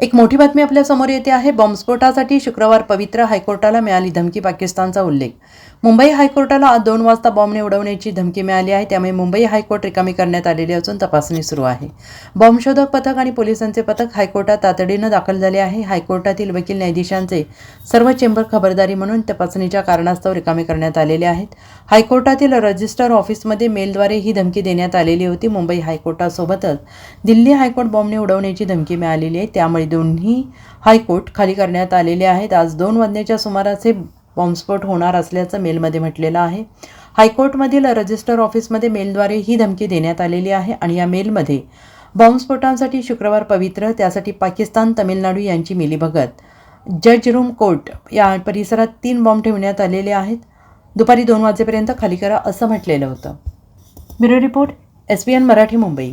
एक मोठी बातमी आपल्यासमोर येते आहे. बॉम्बस्फोटासाठी शुक्रवार पवित्र हायकोर्टाला मिळाली धमकी पाकिस्तानचा उल्लेख. मुंबई हायकोर्टाला आज दोन वाजता बॉम्बने उडवण्याची धमकी मिळाली आहे. त्यामुळे मुंबई हायकोर्ट रिकामी करण्यात आलेली असून तपासणी सुरू आहे. बॉम्बशोधक पथक आणि पोलिसांचे पथक हायकोर्टात तातडीनं दाखल झाले आहे. हायकोर्टातील वकील न्यायाधीशांचे सर्व चेंबर खबरदारी म्हणून तपासणीच्या कारणास्तव रिकामे करण्यात आलेले आहेत. हायकोर्टातील रजिस्टर ऑफिसमध्ये मेलद्वारे ही धमकी देण्यात आलेली होती. मुंबई हायकोर्टासोबतच दिल्ली हायकोर्ट बॉम्बने उडवण्याची धमकी मिळालेली आहे. त्यामुळे दोन्ही हायकोर्ट खाली करण्यात आलेले आहेत. आज दोन वाजण्याच्या सुमारास हे बॉम्बस्फोट होणार असल्याचं मेलमध्ये म्हटलेलं आहे. हायकोर्टमधील रजिस्टर ऑफिसमध्ये मेलद्वारे ही धमकी देण्यात आलेली आहे आणि या मेलमध्ये बॉम्बस्फोटांसाठी शुक्रवार पवित्र त्यासाठी पाकिस्तान तमिळनाडू यांची मिलीभगत. जज रूम कोर्ट या परिसरात तीन बॉम्ब ठेवण्यात आलेले आहेत. दुपारी दोन वाजेपर्यंत खाली करा असं म्हटलेलं होतं. Bureau report S P N Marathi Mumbai.